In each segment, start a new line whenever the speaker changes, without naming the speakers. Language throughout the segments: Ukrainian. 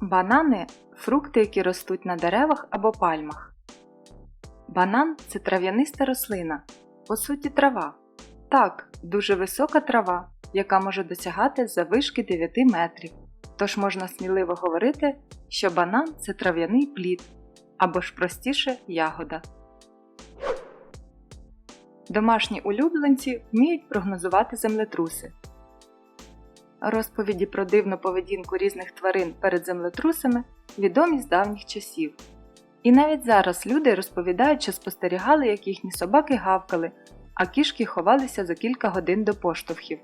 Банани фрукти, які ростуть на деревах або пальмах. Банан це трав'яниста рослина, по суті трава. Так, дуже висока трава, яка може досягати заввишки 9 метрів. Тож можна сміливо говорити, що банан це трав'яний плід або ж простіше ягода. Домашні улюбленці вміють прогнозувати землетруси. Розповіді про дивну поведінку різних тварин перед землетрусами відомі з давніх часів. І навіть зараз люди розповідають, що спостерігали, як їхні собаки гавкали, а кішки ховалися за кілька годин до поштовхів.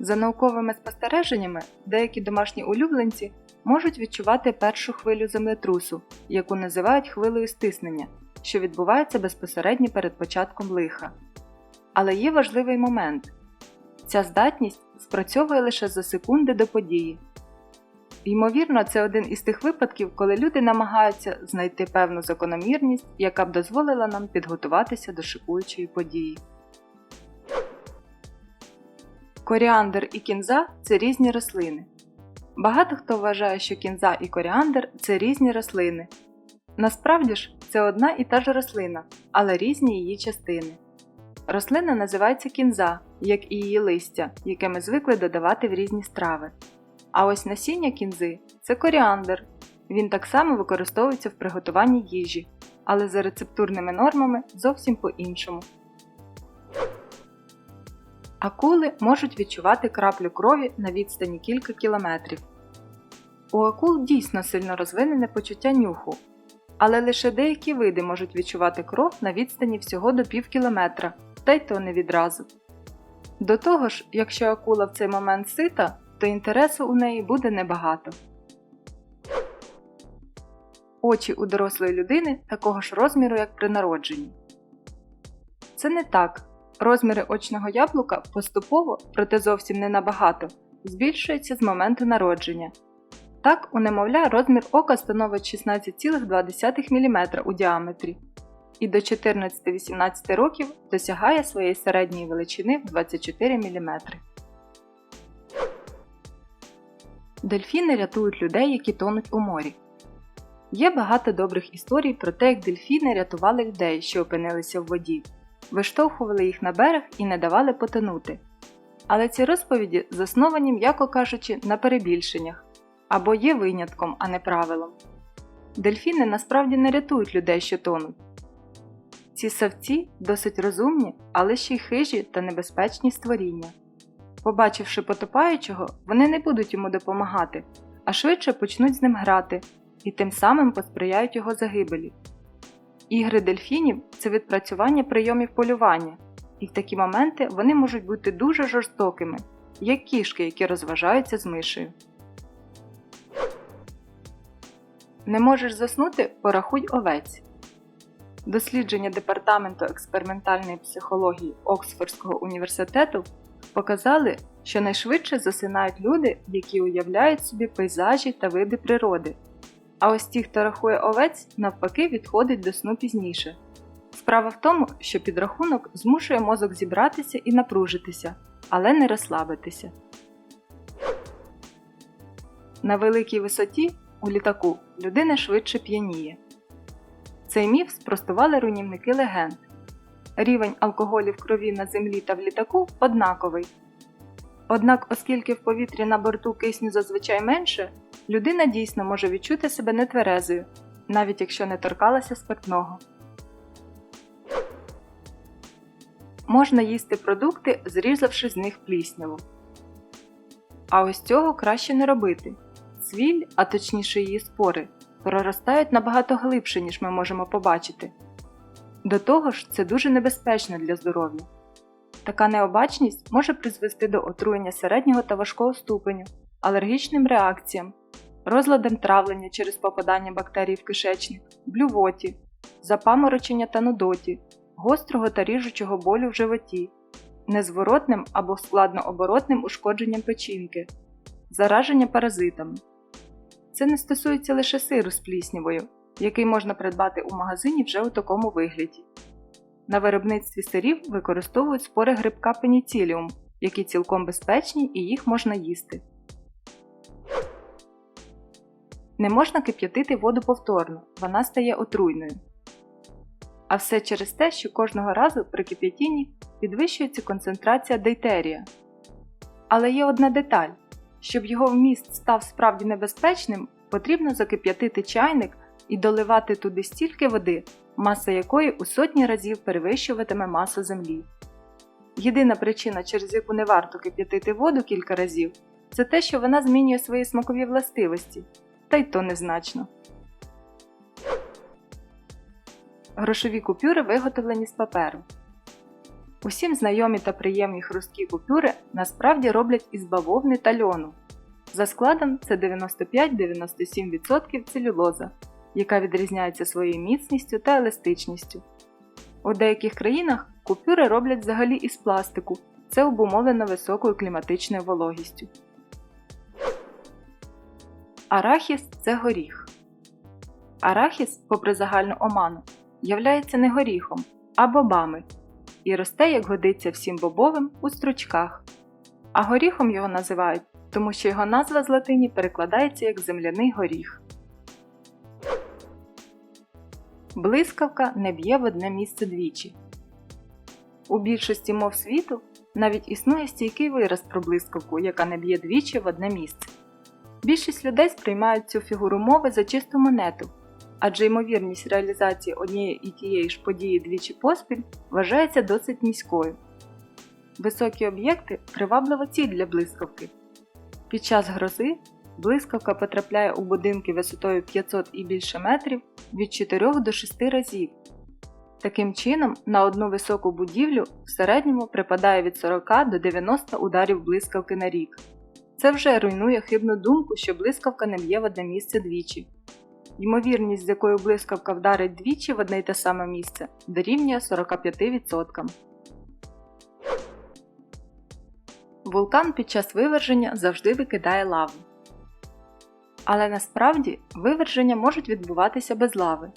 За науковими спостереженнями, деякі домашні улюбленці можуть відчувати першу хвилю землетрусу, яку називають хвилею стиснення, що відбувається безпосередньо перед початком лиха. Але є важливий момент ця здатність спрацьовує лише за секунди до події. Ймовірно, це один із тих випадків, коли люди намагаються знайти певну закономірність, яка б дозволила нам підготуватися до шикуючої події. Коріандр і кінза це різні рослини. Багато хто вважає, що кінза і коріандр це різні рослини. Насправді ж, це одна і та ж рослина, але різні її частини. Рослина називається кінза, як і її листя, яке ми звикли додавати в різні страви. А ось насіння кінзи це коріандр. Він так само використовується в приготуванні їжі, але за рецептурними нормами зовсім по-іншому. Акули можуть відчувати краплю крові на відстані кілька кілометрів. У акул дійсно сильно розвинене почуття нюху, але лише деякі види можуть відчувати кров на відстані всього до пів кілометра, та й то не відразу. До того ж, якщо акула в цей момент сита, то інтересу у неї буде небагато. Очі у дорослої людини такого ж розміру, як при народженні. Це не так. Розміри очного яблука поступово, проте зовсім не набагато, збільшуються з моменту народження. Так, у немовля розмір ока становить 16,2 мм у діаметрі і до 14-18 років досягає своєї середньої величини в 24 мм. Дельфіни рятують людей, які тонуть у морі. Є багато добрих історій про те, як дельфіни рятували людей, що опинилися в воді, виштовхували їх на берег і не давали потонути. Але ці розповіді засновані, м'яко кажучи, на перебільшеннях або є винятком, а не правилом. Дельфіни насправді не рятують людей, що тонуть. Ці савці досить розумні, але ще й хижі та небезпечні створіння. Побачивши потопаючого, вони не будуть йому допомагати, а швидше почнуть з ним грати і тим самим посприяють його загибелі. Ігри дельфінів це відпрацювання прийомів полювання, і в такі моменти вони можуть бути дуже жорстокими, як кішки, які розважаються з мишею. Не можеш заснути порахуй овець. Дослідження Департаменту експериментальної психології Оксфордського університету показали, що найшвидше засинають люди, які уявляють собі пейзажі та види природи. А ось ті, хто рахує овець, навпаки, відходить до сну пізніше. Справа в тому, що підрахунок змушує мозок зібратися і напружитися, але не розслабитися. На великій висоті у літаку людина швидше п'яніє. Цей міф спростували руйнівники легенд. Рівень алкоголю в крові на землі та в літаку однаковий. Однак, оскільки в повітрі на борту кисню зазвичай менше, людина дійсно може відчути себе нетверезою, навіть якщо не торкалася спиртного. Можна їсти продукти, зрізавши з них плісняву. А ось цього краще не робити. Цвіль, а точніше її спори, проростають набагато глибше, ніж ми можемо побачити. До того ж, це дуже небезпечно для здоров'я. Така необачність може призвести до отруєння середнього та важкого ступеню, алергічним реакціям, розладам травлення через попадання бактерій в кишечник, блювоті, запаморочення та нудоті, гострого та ріжучого болю в животі, незворотним або складнооборотним ушкодженням печінки, зараження паразитами. Це не стосується лише сиру з пліснявою, який можна придбати у магазині вже у такому вигляді. На виробництві сирів використовують спори грибка пеніціліум, які цілком безпечні і їх можна їсти. Не можна кип'ятити воду повторно, вона стає отруйною. А все через те, що кожного разу при кип'ятінні підвищується концентрація дейтерія. Але є одна деталь: щоб його вміст став справді небезпечним, потрібно закип'ятити чайник і доливати туди стільки води, маса якої у сотні разів перевищуватиме масу землі. Єдина причина, через яку не варто кип'ятити воду кілька разів, це те, що вона змінює свої смакові властивості, та й то незначно. Грошові купюри виготовлені з паперу. Усім знайомі та приємні хрусткі купюри насправді роблять із бавовни та льону. За складом це 95-97% целюлоза, яка відрізняється своєю міцністю та еластичністю. У деяких країнах купюри роблять взагалі із пластику, це обумовлено високою кліматичною вологістю. Арахіс це горіх. Арахіс, попри загальну оману, являється не горіхом, а бобами і росте, як годиться всім бобовим, у стручках. А горіхом його називають, тому що його назва з латині перекладається як земляний горіх. Блискавка не б'є в одне місце двічі. У більшості мов світу навіть існує стійкий вираз про блискавку, яка не б'є двічі в одне місце. Більшість людей сприймають цю фігуру мови за чисту монету, адже ймовірність реалізації однієї і тієї ж події двічі поспіль вважається досить низькою. Високі об'єкти приваблива ціль для блискавки. Під час грози блискавка потрапляє у будинки висотою 500 і більше метрів від 4 до 6 разів. Таким чином, на одну високу будівлю в середньому припадає від 40 до 90 ударів блискавки на рік. Це вже руйнує хибну думку, що блискавка не б'є в одне місце двічі. Ймовірність, з якою блискавка вдарить двічі в одне й те саме місце, дорівнює 45%. Вулкан під час виверження завжди викидає лаву. Але насправді виверження можуть відбуватися без лави.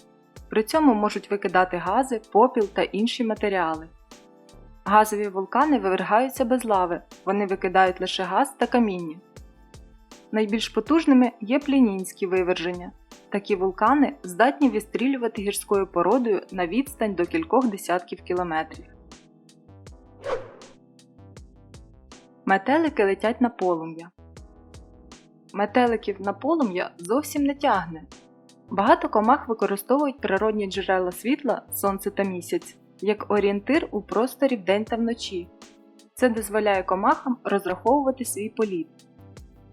При цьому можуть викидати гази, попіл та інші матеріали. Газові вулкани вивергаються без лави, вони викидають лише газ та каміння. Найбільш потужними є плінінські виверження. Такі вулкани здатні відстрілювати гірською породою на відстань до кількох десятків кілометрів. Метелики летять на полум'я. Метеликів на полум'я зовсім не тягне. Багато комах використовують природні джерела світла, сонце та місяць як орієнтир у просторі вдень та вночі. Це дозволяє комахам розраховувати свій політ.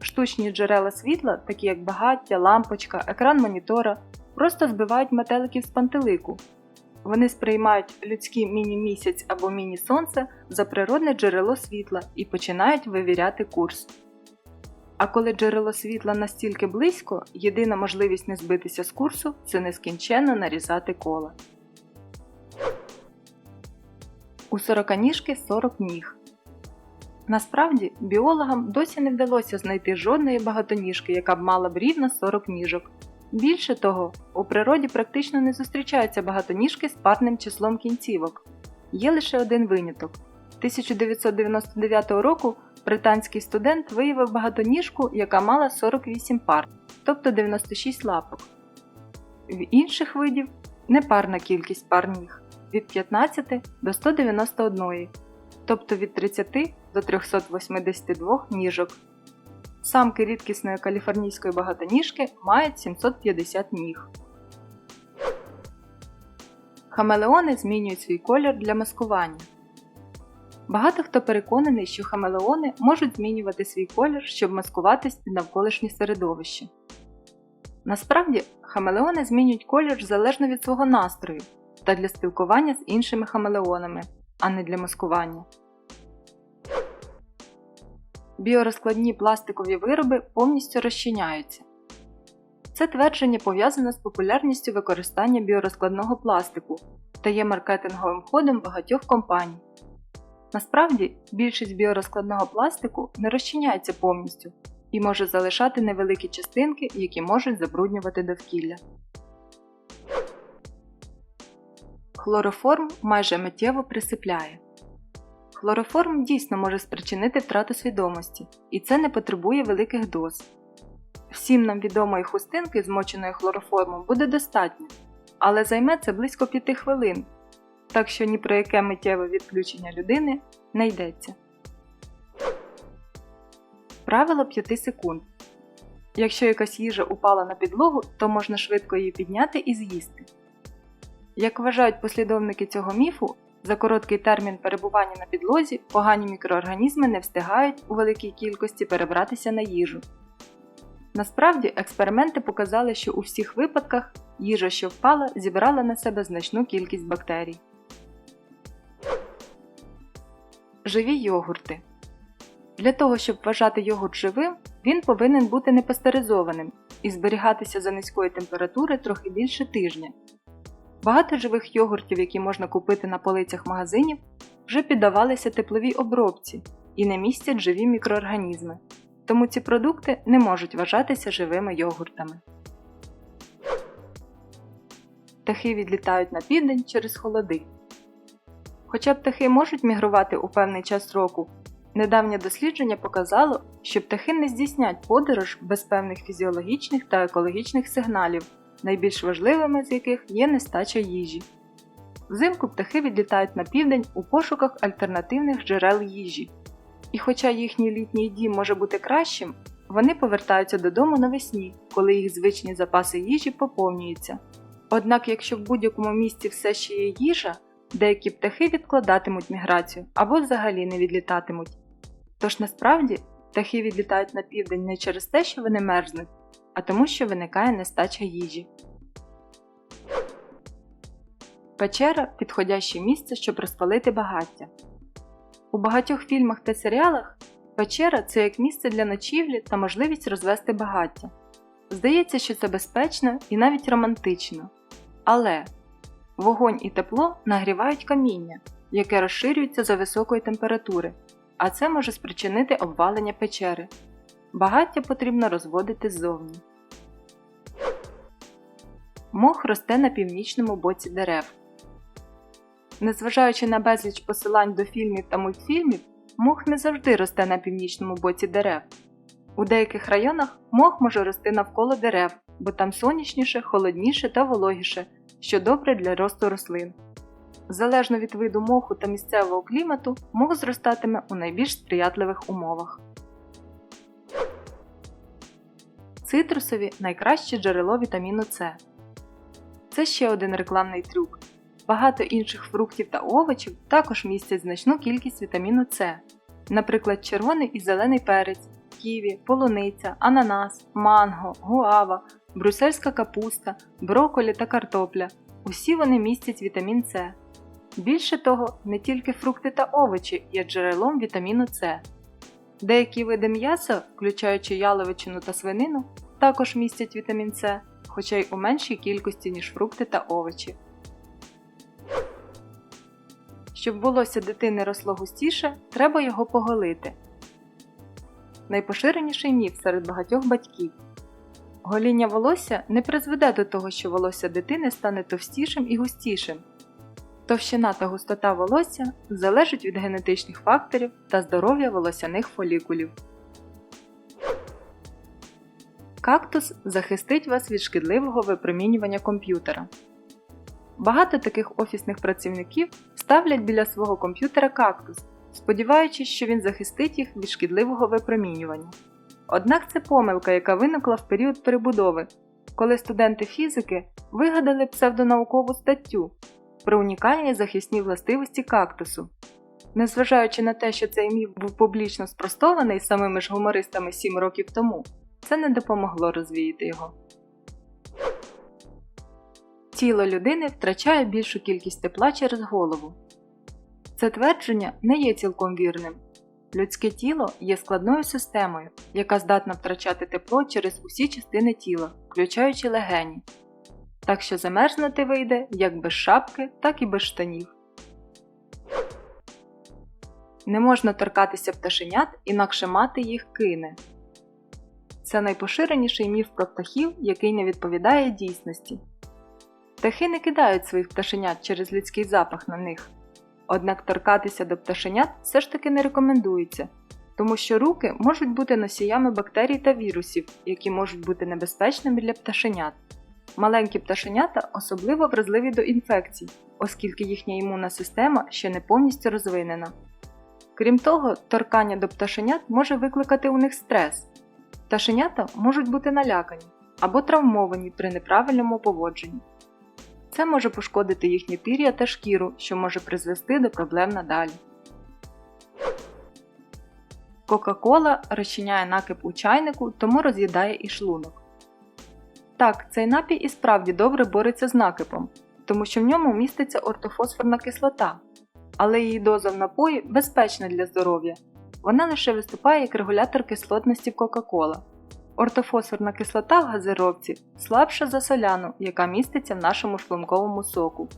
Штучні джерела світла, такі як багаття, лампочка, екран монітора, просто збивають метеликів з пантелику. Вони сприймають людський міні-місяць або міні-сонце за природне джерело світла і починають вивіряти курс. А коли джерело світла настільки близько, єдина можливість не збитися з курсу це нескінченно нарізати кола. У сороканіжки 40 ніг. Насправді, біологам досі не вдалося знайти жодної багатоніжки, яка б мала б рівно 40 ніжок. Більше того, у природі практично не зустрічаються багатоніжки з парним числом кінцівок. Є лише один виняток. 1999 року британський студент виявив багатоніжку, яка мала 48 пар, тобто 96 лапок. В інших видів непарна кількість пар ніг від 15 до 191, тобто від 30 до 382 ніжок. Самки рідкісної каліфорнійської багатоніжки мають 750 ніг. Хамелеони змінюють свій колір для маскування. Багато хто переконаний, що хамелеони можуть змінювати свій колір, щоб маскуватись під навколишнє середовище. Насправді, хамелеони змінюють колір залежно від свого настрою та для спілкування з іншими хамелеонами, а не для маскування. Біорозкладні пластикові вироби повністю розчиняються. Це твердження пов'язане з популярністю використання біорозкладного пластику та є маркетинговим ходом багатьох компаній. Насправді, більшість біорозкладного пластику не розчиняється повністю і може залишати невеликі частинки, які можуть забруднювати довкілля. Хлороформ майже миттєво присипляє. Хлороформ дійсно може спричинити втрату свідомості, і це не потребує великих доз. Всім нам відомої хустинки, змоченої хлороформом, буде достатньо, але займе це близько 5 хвилин, так що ні про яке миттєве відключення людини не йдеться. Правило 5 секунд. Якщо якась їжа упала на підлогу, то можна швидко її підняти і з'їсти. Як вважають послідовники цього міфу, за короткий термін перебування на підлозі погані мікроорганізми не встигають у великій кількості перебратися на їжу. Насправді, експерименти показали, що у всіх випадках їжа, що впала, зібрала на себе значну кількість бактерій. Живі йогурти. Для того, щоб вважати йогурт живим, він повинен бути непастеризованим і зберігатися за низької температури трохи більше тижня. Багато живих йогуртів, які можна купити на полицях магазинів, вже піддавалися тепловій обробці і не містять живі мікроорганізми, тому ці продукти не можуть вважатися живими йогуртами. Птахи відлітають на південь через холоди. Хоча птахи можуть мігрувати у певний час року, недавнє дослідження показало, що птахи не здійснять подорож без певних фізіологічних та екологічних сигналів, найбільш важливими з яких є нестача їжі. Взимку птахи відлітають на південь у пошуках альтернативних джерел їжі. І хоча їхній літній дім може бути кращим, вони повертаються додому навесні, коли їх звичні запаси їжі поповнюються. Однак, якщо в будь-якому місці все ще є їжа, деякі птахи відкладатимуть міграцію або взагалі не відлітатимуть. Тож насправді птахи відлітають на південь не через те, що вони мерзнуть, а тому, що виникає нестача їжі. Печера підходяще місце, щоб розпалити багаття. У багатьох фільмах та серіалах печера це як місце для ночівлі та можливість розвести багаття. Здається, що це безпечно і навіть романтично. Але вогонь і тепло нагрівають каміння, яке розширюється за високої температури, а це може спричинити обвалення печери. Багаття потрібно розводити ззовні. Мох росте на північному боці дерев. Незважаючи на безліч посилань до фільмів та мультфільмів, мох не завжди росте на північному боці дерев. У деяких районах мох може рости навколо дерев, бо там сонячніше, холодніше та вологіше, що добре для росту рослин. Залежно від виду моху та місцевого клімату, мох зростатиме у найбільш сприятливих умовах. Цитрусові найкраще джерело вітаміну С. Це ще один рекламний трюк. Багато інших фруктів та овочів також містять значну кількість вітаміну С, наприклад, червоний і зелений перець, ківі, полуниця, ананас, манго, гуава, брюссельська капуста, брокколі та картопля. Усі вони містять вітамін С. Більше того, не тільки фрукти та овочі є джерелом вітаміну С. Деякі види м'яса, включаючи яловичину та свинину, також містять вітамін С, хоча й у меншій кількості, ніж фрукти та овочі. Щоб волосся дитини росло густіше, треба його поголити. Найпоширеніший міф серед багатьох батьків. Гоління волосся не призведе до того, що волосся дитини стане товстішим і густішим. Товщина та густота волосся залежать від генетичних факторів та здоров'я волосяних фолікулів. Кактус захистить вас від шкідливого випромінювання комп'ютера. Багато таких офісних працівників ставлять біля свого комп'ютера кактус, сподіваючись, що він захистить їх від шкідливого випромінювання. Однак це помилка, яка виникла в період перебудови, коли студенти фізики вигадали псевдонаукову статтю про унікальні захисні властивості кактусу. Незважаючи на те, що цей міф був публічно спростований самими ж гумористами 7 років тому, це не допомогло розвіяти його. Тіло людини втрачає більшу кількість тепла через голову. Це твердження не є цілком вірним. Людське тіло є складною системою, яка здатна втрачати тепло через усі частини тіла, включаючи легені. Так що замерзнути вийде як без шапки, так і без штанів. Не можна торкатися пташенят, інакше мати їх кине. Це найпоширеніший міф про птахів, який не відповідає дійсності. Птахи не кидають своїх пташенят через людський запах на них. Однак торкатися до пташенят все ж таки не рекомендується, тому що руки можуть бути носіями бактерій та вірусів, які можуть бути небезпечними для пташенят. Маленькі пташенята особливо вразливі до інфекцій, оскільки їхня імунна система ще не повністю розвинена. Крім того, торкання до пташенят може викликати у них стрес. Пташенята можуть бути налякані або травмовані при неправильному поводженні. Це може пошкодити їхні пір'я та шкіру, що може призвести до проблем надалі. Кока-кола розчиняє накип у чайнику, тому роз'їдає і шлунок. Так, цей напій і справді добре бореться з накипом, тому що в ньому міститься ортофосфорна кислота, але її доза в напої безпечна для здоров'я. Вона лише виступає як регулятор кислотності Кока-Кола. Ортофосфорна кислота в газировці слабша за соляну, яка міститься в нашому шлунковому соку.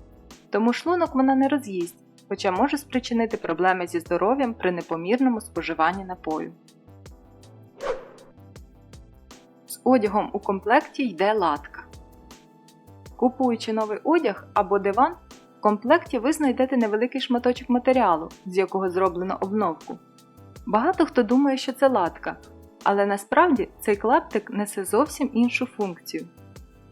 Тому шлунок вона не роз'їсть, хоча може спричинити проблеми зі здоров'ям при непомірному споживанні напою. З одягом у комплекті йде латка. Купуючи новий одяг або диван, в комплекті ви знайдете невеликий шматочок матеріалу, з якого зроблено обновку. Багато хто думає, що це латка, але насправді цей клаптик несе зовсім іншу функцію.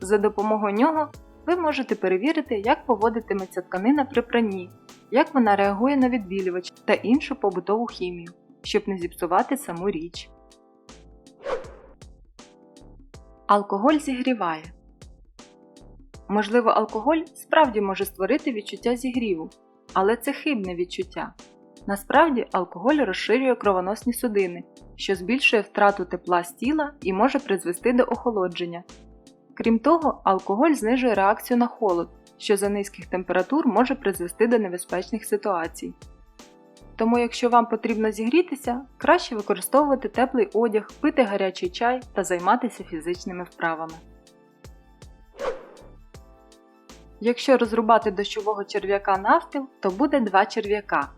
За допомогою нього ви можете перевірити, як поводитиметься тканина при пранні, як вона реагує на відбілювач та іншу побутову хімію, щоб не зіпсувати саму річ. Алкоголь зігріває. Можливо, алкоголь справді може створити відчуття зігріву, але це хибне відчуття. Насправді, алкоголь розширює кровоносні судини, що збільшує втрату тепла з тіла і може призвести до охолодження. Крім того, алкоголь знижує реакцію на холод, що за низьких температур може призвести до небезпечних ситуацій. Тому, якщо вам потрібно зігрітися, краще використовувати теплий одяг, пити гарячий чай та займатися фізичними вправами. Якщо розрубати дощового черв'яка навпіл, то буде два черв'яка.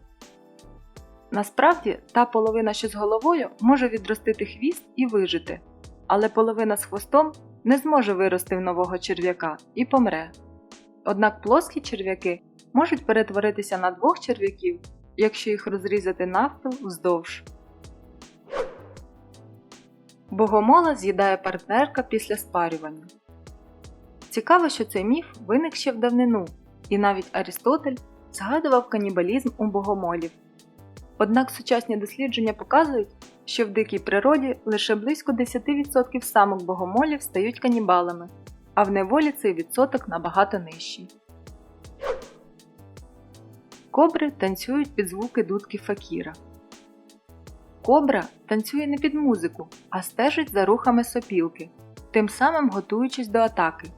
Насправді, та половина, що з головою, може відростити хвіст і вижити, але половина з хвостом не зможе вирости в нового черв'яка і помре. Однак плоскі черв'яки можуть перетворитися на двох черв'яків, якщо їх розрізати навпіл вздовж. Богомола з'їдає партнерка після спарювання. Цікаво, що цей міф виник ще в давнину, і навіть Арістотель згадував канібалізм у богомолів. Однак сучасні дослідження показують, що в дикій природі лише близько 10% самок богомолів стають канібалами, а в неволі цей відсоток набагато нижчий. Кобри танцюють під звуки дудки факіра. Кобра танцює не під музику, а стежить за рухами сопілки, тим самим готуючись до атаки.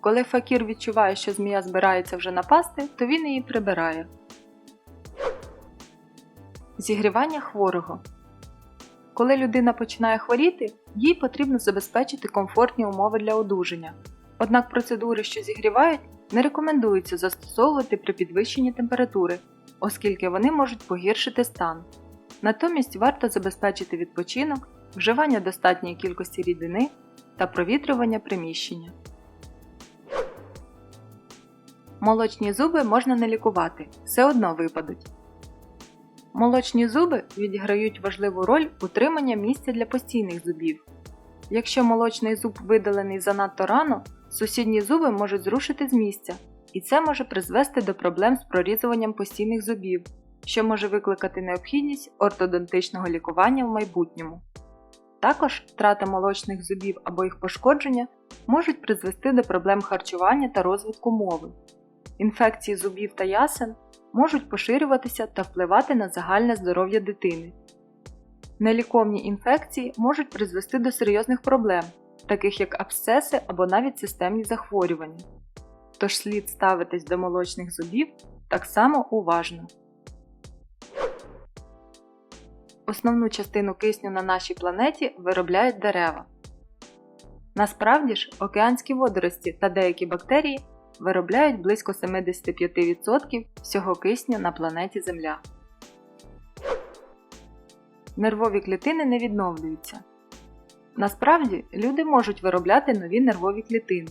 Коли факір відчуває, що змія збирається вже напасти, то він її прибирає. Зігрівання хворого. Коли людина починає хворіти, їй потрібно забезпечити комфортні умови для одужання. Однак процедури, що зігрівають, не рекомендується застосовувати при підвищенні температури, оскільки вони можуть погіршити стан. Натомість варто забезпечити відпочинок, вживання достатньої кількості рідини та провітрювання приміщення. Молочні зуби можна не лікувати, все одно випадуть. Молочні зуби відіграють важливу роль утримання місця для постійних зубів. Якщо молочний зуб видалений занадто рано, сусідні зуби можуть зрушити з місця, і це може призвести до проблем з прорізуванням постійних зубів, що може викликати необхідність ортодонтичного лікування в майбутньому. Також втрата молочних зубів або їх пошкодження можуть призвести до проблем харчування та розвитку мови. Інфекції зубів та ясен можуть поширюватися та впливати на загальне здоров'я дитини. Неліковні інфекції можуть призвести до серйозних проблем, таких як абсцеси або навіть системні захворювання. Тож слід ставитись до молочних зубів так само уважно. Основну частину кисню на нашій планеті виробляють дерева. Насправді ж, океанські водорості та деякі бактерії виробляють близько 75% всього кисню на планеті Земля. Нервові клітини не відновлюються. Насправді, люди можуть виробляти нові нервові клітини.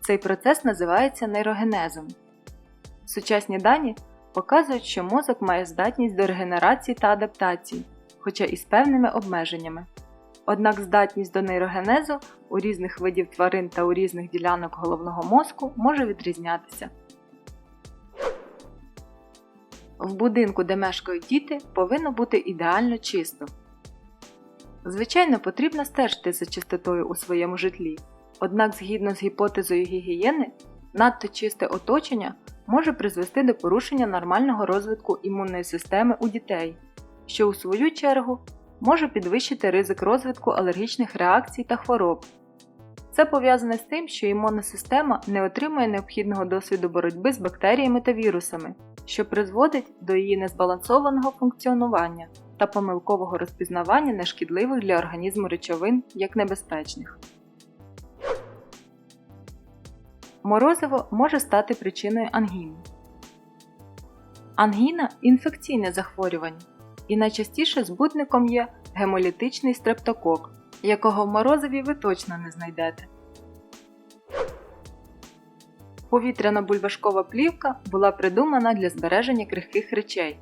Цей процес називається нейрогенезом. Сучасні дані показують, що мозок має здатність до регенерації та адаптації, хоча і з певними обмеженнями. Однак здатність до нейрогенезу у різних видів тварин та у різних ділянок головного мозку може відрізнятися. В будинку, де мешкають діти, повинно бути ідеально чисто. Звичайно, потрібно стежити за чистотою у своєму житлі. Однак, згідно з гіпотезою гігієни, надто чисте оточення може призвести до порушення нормального розвитку імунної системи у дітей, що у свою чергу може підвищити ризик розвитку алергічних реакцій та хвороб. Це пов'язане з тим, що імунна система не отримує необхідного досвіду боротьби з бактеріями та вірусами, що призводить до її незбалансованого функціонування та помилкового розпізнавання нешкідливих для організму речовин як небезпечних. Морозиво може стати причиною ангіни. Ангіна інфекційне захворювання, і найчастіше збудником є гемолітичний стрептокок, якого в морозиві ви точно не знайдете. Повітряна бульбашкова плівка була придумана для збереження крихких речей.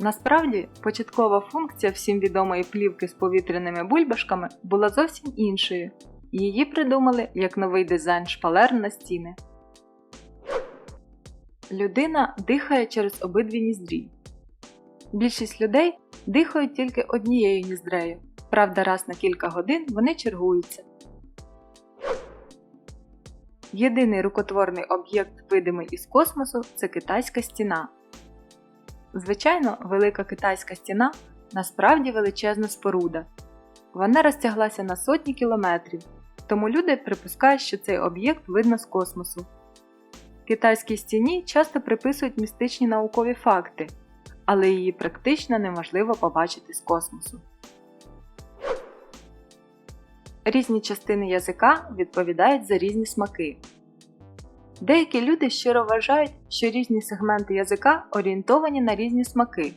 Насправді, початкова функція всім відомої плівки з повітряними бульбашками була зовсім іншою. Її придумали як новий дизайн шпалер на стіни. Людина дихає через обидві ніздрі. Більшість людей дихають тільки однією ніздрею. Правда, раз на кілька годин вони чергуються. Єдиний рукотворний об'єкт, видимий із космосу, це китайська стіна. Звичайно, велика китайська стіна насправді величезна споруда. Вона розтяглася на сотні кілометрів, тому люди припускають, що цей об'єкт видно з космосу. Китайській стіні часто приписують містичні наукові факти, але її практично неможливо побачити з космосу. Різні частини язика відповідають за різні смаки. Деякі люди щиро вважають, що різні сегменти язика орієнтовані на різні смаки.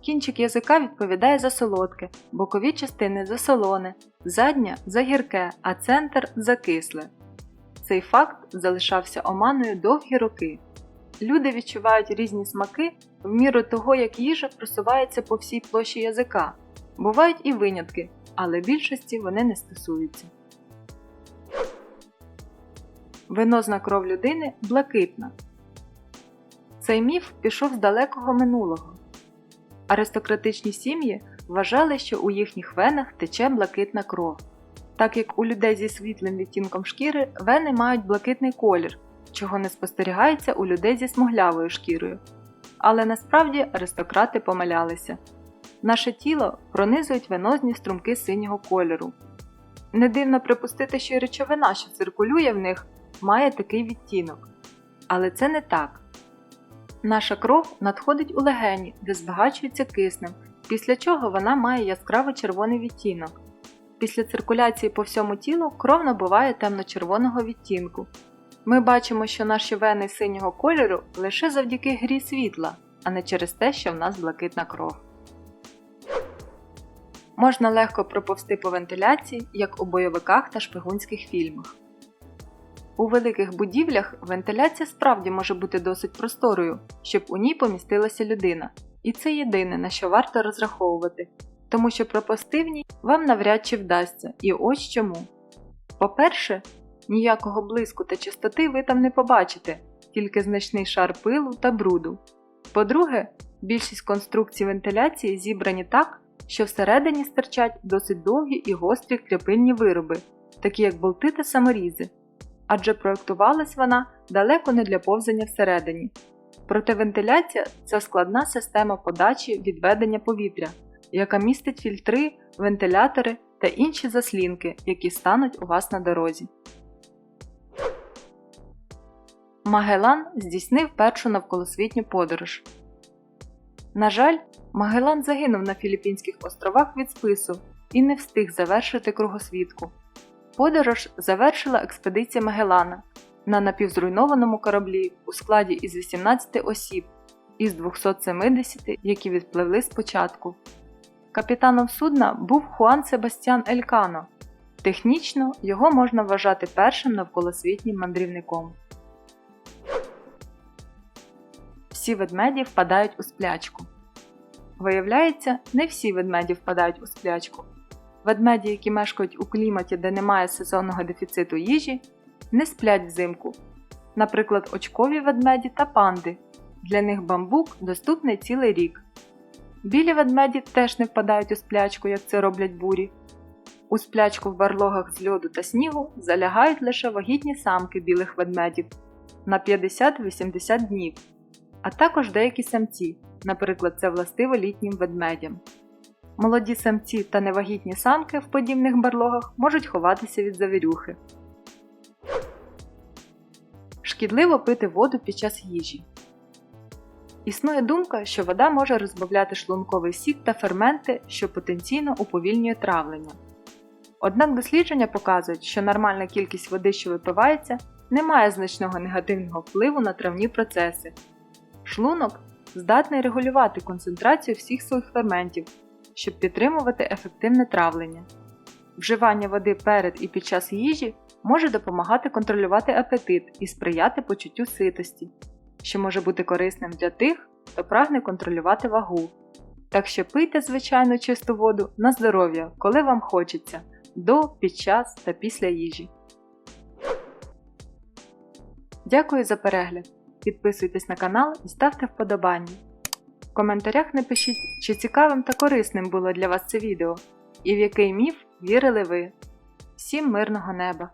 Кінчик язика відповідає за солодке, бокові частини за солоне, задня за гірке, а центр за кисле. Цей факт залишався оманою довгі роки. Люди відчувають різні смаки в міру того, як їжа просувається по всій площі язика. Бувають і винятки, але більшості вони не стосуються. Венозна кров людини блакитна. Цей міф пішов з далекого минулого. Аристократичні сім'ї вважали, що у їхніх венах тече блакитна кров. Так як у людей зі світлим відтінком шкіри вени мають блакитний колір, чого не спостерігається у людей зі смуглявою шкірою. Але насправді аристократи помилялися. Наше тіло пронизують венозні струмки синього кольору. Не дивно припустити, що й речовина, що циркулює в них, має такий відтінок. Але це не так. Наша кров надходить у легені, де збагачується киснем, після чого вона має яскраво червоний відтінок. Після циркуляції по всьому тілу кров набуває темно-червоного відтінку. Ми бачимо, що наші вени синього кольору лише завдяки грі світла, а не через те, що в нас блакитна кров. Можна легко проповсти по вентиляції, як у бойовиках та шпигунських фільмах. У великих будівлях вентиляція справді може бути досить просторою, щоб у ній помістилася людина, і це єдине, на що варто розраховувати, тому що пропасти в ній вам навряд чи вдасться, і ось чому. По-перше, ніякого блиску та чистоти ви там не побачите, тільки значний шар пилу та бруду. По-друге, більшість конструкцій вентиляції зібрані так, що всередині стирчать досить довгі і гострі кріпильні вироби, такі як болти та саморізи адже проєктувалась вона далеко не для повзання всередині. Проте вентиляція це складна система подачі відведення повітря, яка містить фільтри, вентилятори та інші заслінки, які стануть у вас на дорозі. Магелан здійснив першу навколосвітню подорож. На жаль, Магелан загинув на Філіппінських островах від спису і не встиг завершити кругосвітку. Подорож завершила експедиція Магеллана на напівзруйнованому кораблі у складі із 18 осіб із 270, які відпливли спочатку. Капітаном судна був Хуан Себастьян Елькано. Технічно його можна вважати першим навколосвітнім мандрівником. Всі ведмеді впадають у сплячку. Виявляється, не всі ведмеді впадають у сплячку. Ведмеді, які мешкають у кліматі, де немає сезонного дефіциту їжі, не сплять взимку. Наприклад, очкові ведмеді та панди. Для них бамбук доступний цілий рік. Білі ведмеді теж не впадають у сплячку, як це роблять бурі. У сплячку в барлогах з льоду та снігу залягають лише вагітні самки білих ведмедів на 50-80 днів, а також деякі самці, наприклад, це властиво літнім ведмедям. Молоді самці та невагітні самки в подібних барлогах можуть ховатися від завірюхи. Шкідливо пити воду під час їжі. Існує думка, що вода може розбавляти шлунковий сік та ферменти, що потенційно уповільнює травлення. Однак дослідження показують, що нормальна кількість води, що випивається, не має значного негативного впливу на травні процеси. Шлунок здатний регулювати концентрацію всіх своїх ферментів, щоб підтримувати ефективне травлення. Вживання води перед і під час їжі може допомагати контролювати апетит і сприяти почуттю ситості, що може бути корисним для тих, хто прагне контролювати вагу. Так що пийте звичайну чисту воду на здоров'я, коли вам хочеться, до, під час та після їжі. Дякую за перегляд. Підписуйтесь на канал і ставте вподобання. В коментарях напишіть, чи цікавим та корисним було для вас це відео, і в який міф вірили ви. Всім мирного неба!